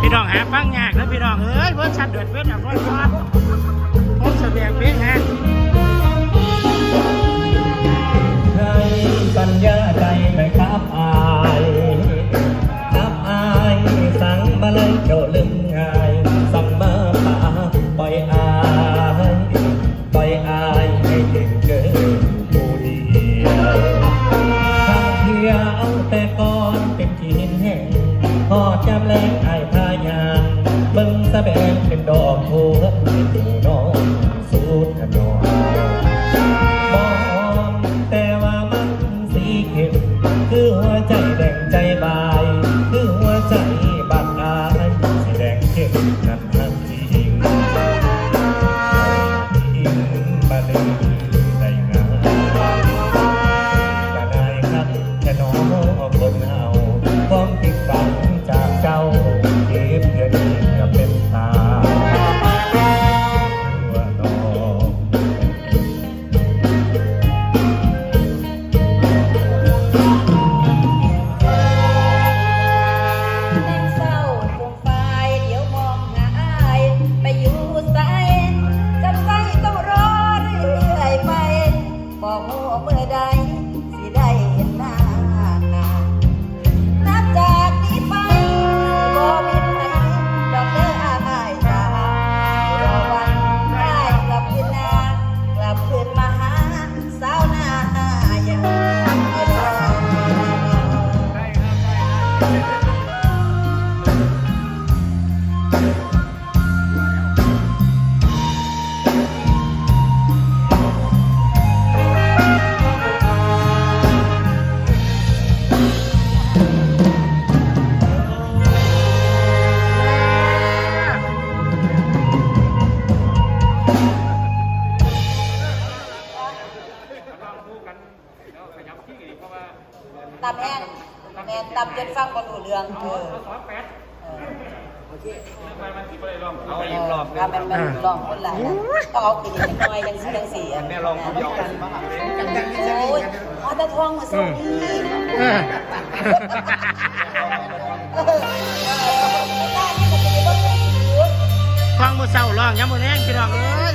พี่น้องหาฟังยากนะพี่น้องเอ้ยเพื่อนชัดเดือดเพื่อนอย่างร้อนร้อนผมแสดงเพลนฮะใครสัญญาใจไหมครับอา พอจำแรงไอ้พายางเบิ่งสะแบงเป็นดอกโพเป็นตูน้องสูดขนองมองแต่ว่ามันสีเข้มคือหัวใจแดงใจบาย คือหัวใจ ตำแอนแม่นตำจนฟังบนหูเรื่องเออเออเอาอีกรอบถ้ามันมันลองคนหลายนะต้องเอากินอีกหน่อยยังสิยังสี่อันแม่ลองคนเดียวโอ้ยเอาแต่ทองมาส่งนี่เออเออไม่ได้นี่ก็จะไปรถถือฟังมือเศร้าร้องย้ำมือแรงพี่น้องเอ้ย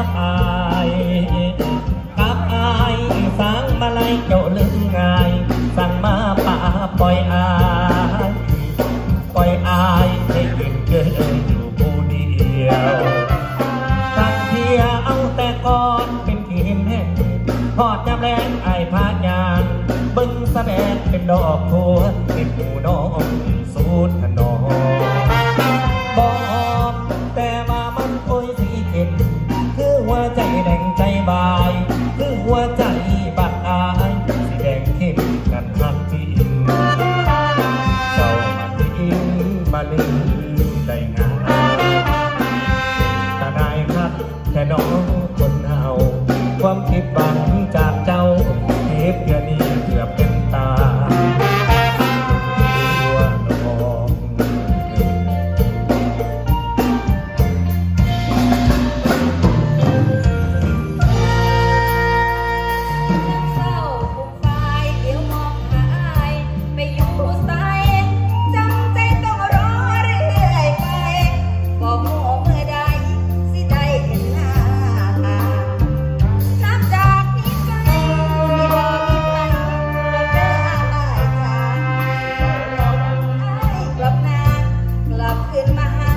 กับอายกับอายสั่งมาไล่เจ้าลืมง่ายสั่งมาป่าปล่อยอายปล่อยอายให้ยืนเกินอยู่ผู้เดียวตักเทียเอาแต่ก่อนเป็นที่เห็นแห่งพอดจำแรงไอ้ายพายางบึงสะแบงเป็นดอกโพเป็นหมูน้องสูดขน Mahal.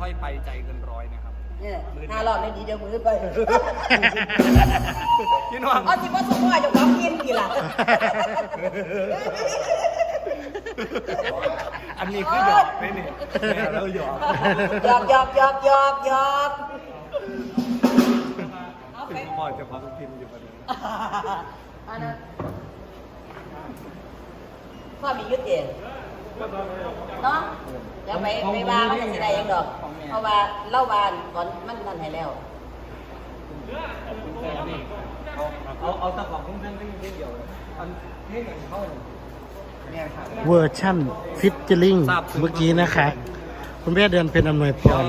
พรุ่งนี้ค่อยไปใจเกินร้อยนะครับ เนี่ยห้ารอบได้ดีเดี๋ยวมือไปพี่น้อง เอาสิว่าสมว่าจะความกินกี่ล่ะอันนี้คือหยอกไหมนี่แม่เราหยอกหยอกหยอกหยอกหยอกหยอกเอาถึไปงพ่อจะพาทุกทีมอยู่ประเด็นอันนั้นพ่อมียุทธ เองเนาะเดี๋ยวไปไปบ้านมันจะได้เองดอก เพราะว่าเล่าบ้านก่อนมันนั่นให้แล้ว เอาเอาตะขอบพุ่งเส้นเส้นเดียวอันนี้อย่างเข้าเนี่ยครับเวอร์ชั่นฟิตเจอริงทราบซึ้งเมื่อกี้นะคะ คุณแม่เดือนเป็นอำนวยพร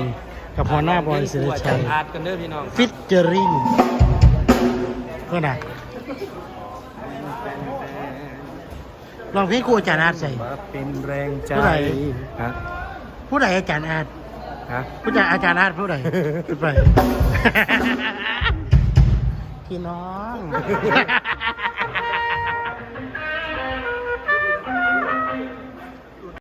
กับหัวหน้าบอยศิริชัยอาร์ตกันเด้อพี่น้องฟิตเจอริงก็นะ ลองเพลงครูอาจารย์อาร์ตใส่มาเป็นแรงใจเท่าไหร่ ฮะผู้ใดอาจารย์อาร์ตฮะผู้ใดอาจารย์อาร์ตผู้ใดผู้ใดพี่น้อง